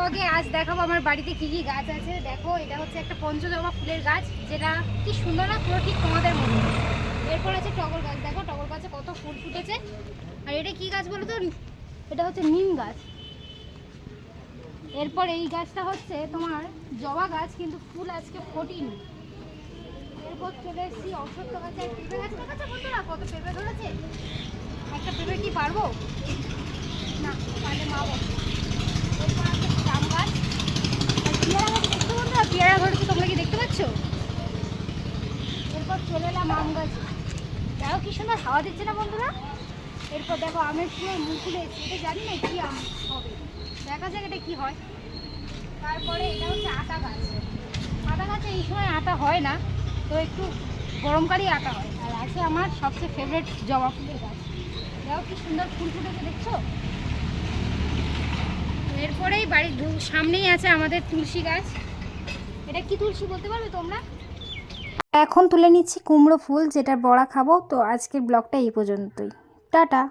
ব্লগে আজ দেখাবো আমার বাড়িতে কি কি গাছ আছে। দেখো, এটা হচ্ছে একটা পঞ্চজবা ফুলের গাছ, যেটা কি সুন্দর না পুরো ঠিক তোমাদের মতো। এরপর আছে টগর গাছ। দেখো, টগর গাছে কত ফুল ফুটেছে। আর এটা কি গাছ বলো তো? এটা হচ্ছে নিম গাছ। এরপর এই গাছটা হচ্ছে তোমার জবা গাছ, কিন্তু ফুল আজকে ফোটেনি। এরপর চলে এসেছি অশ্বত্থ গাছে। পেঁপে গাছ দেখাচ্ছে বন্ধুরা, কত পেঁপে ধরেছে? একটা পেঁপে কি পারব? না, পারলে মা বলে এরপর আছে জাম গাছ আর পেয়ারা গাছ দেখতে বন্ধুরা পেয়ারা ধরেছে তোমরা কি দেখতে পাচ্ছ এরপর চলে এলাম আম গাছ। দেখো কি সুন্দর হাওয়া দিচ্ছে না বন্ধুরা? এরপর দেখো আমের ফুলের মুখ খুলে এটা জানি না কি আম হবে। দেখা যাক এটা কি হয়। তারপরে এটা হচ্ছে আটা গাছ। আটা গাছে এই সময় আটা হয় না, তো একটু গরমকালেই আটা হয়। আর আছে আমার সবচেয়ে ফেভারিট জবা ফুলের গাছ। দেখো কি সুন্দর ফুল ফুটেছে, দেখছ? এরপরেই বাড়ির সামনেই আছে আমাদের তুলসী গাছ। এটা কি তুলসী বলতে পারবে তোমরা? এখন তুলে নিচ্ছি কুমড়ো ফুল যেটা বড়া খাব। তো আজকের ব্লগটা এই পর্যন্তই। টাটা।